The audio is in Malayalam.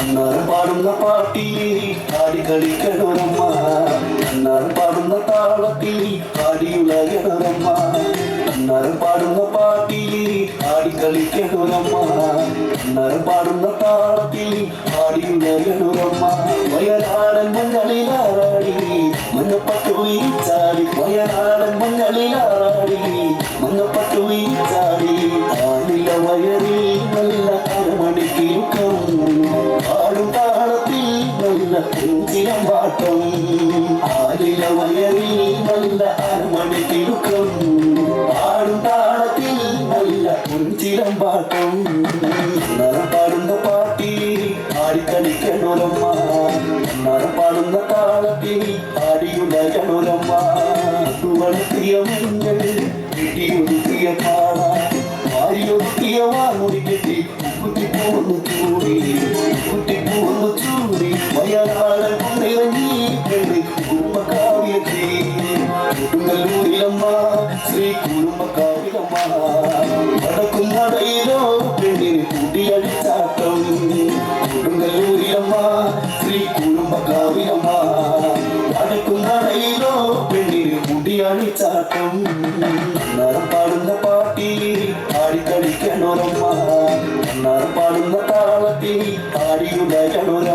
അന്നാറ് പാടുന്ന പാട്ടി പാടി കളിക്കണമമ്മ. അന്നാറ് പാടുന്ന താളത്തിൽ പാടി ഉലയണമമ്മ. അന്നാറ് പാടുന്ന പാട്ടി പാടി കളിക്കണമമ്മ. അന്നാറ് പാടുന്ന താളത്തിൽ പാടി ഉലയണമമ്മ. വയനാടൻ മഞ്ഞളിലാടി മഞ്ഞപ്പട്ടു വീച്ചാടി വയനാടൻ മഞ്ഞളിലാടി മഞ്ഞപ്പട്ടു വീച്ചാടി അരമണിക്കിലുക്കം ആടും താളത്തിൽ നല്ല കുഞ്ചിരം പാട്ടം കിട്ടിയൊരുക്കിയ പാട పూలు చూడి పుట్టి పూలు చూడి మయనాడ నిరంగి పెళ్ళి కుటుంబ కావ్యకి కుటుంబలూరిలమ్మ శ్రీ కుటుంబ కావ్యమ్మ పడకున్న రైలో పెళ్ళిని పుట్టి అడిచాటం కుటుంబలూరిలమ్మ శ్రీ కుటుంబ కావ్యమ్మ పడకున్న రైలో పెళ్ళిని పుట్టి అడిచాటం నరప ആടിക്കളിക്കണോരമ്മ നരം പാടുന്ന താളത്തിൽ ആടിയുടയണോരമ്മ